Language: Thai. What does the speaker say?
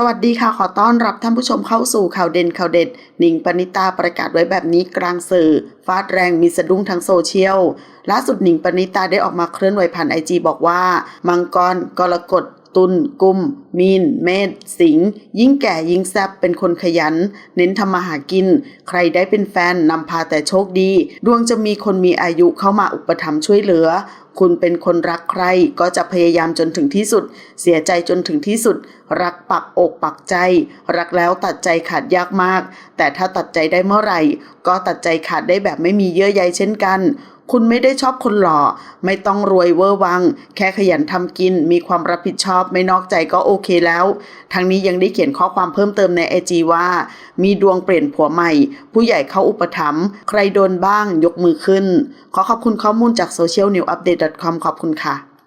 สวัสดีค่ะขอต้อนรับท่านผู้ชมเข้าสู่ข่าวเด่นข่าวเด็ดหนิงปณิตาประกาศไว้แบบนี้กลางสื่อ ฟาดแรงมีสะดุ้งทั้งโซเชียลล่าสุดหนิงปณิตาได้ออกมาเคลื่อนไหวผ่านไอจีบอกว่า มังกรกรกฎตุลกุม มีน เมษสิง ยิ่งแก่ยิ่งแซบเป็นคนขยัน เน้นทำมาหากิน ใครได้เป็นแฟนนำพาแต่โชคดี ดวงจะมีคนมีอายุเข้ามาอุปถัมภ์ช่วยเหลือ คุณเป็นคนรักใครก็จะพยายามจนถึงที่สุด เสียใจจนถึงที่สุด รักปักอกปักใจ รักแล้วตัดใจขาดยากมาก แต่ถ้าตัดใจได้เมื่อไหร่ ก็ตัดใจขาดได้แบบไม่มีเยื่อใยเช่นกัน คุณไม่ได้ชอบคนหล่อ ไม่ต้องรวยเวอร์วัง แค่ขยันทำกิน มีความรับผิดชอบ ไม่นอกใจก็โอเคแล้ว ทั้งนี้ยังได้เขียนข้อความเพิ่มเติมในไอจีว่า มีดวงเปลี่ยนผัวใหม่ ผู้ใหญ่เข้าอุปถัมภ์ ใครโดนบ้างยกมือขึ้น ขอขอบคุณข้อมูลจาก socialnewupdate.com ขอบคุณค่ะ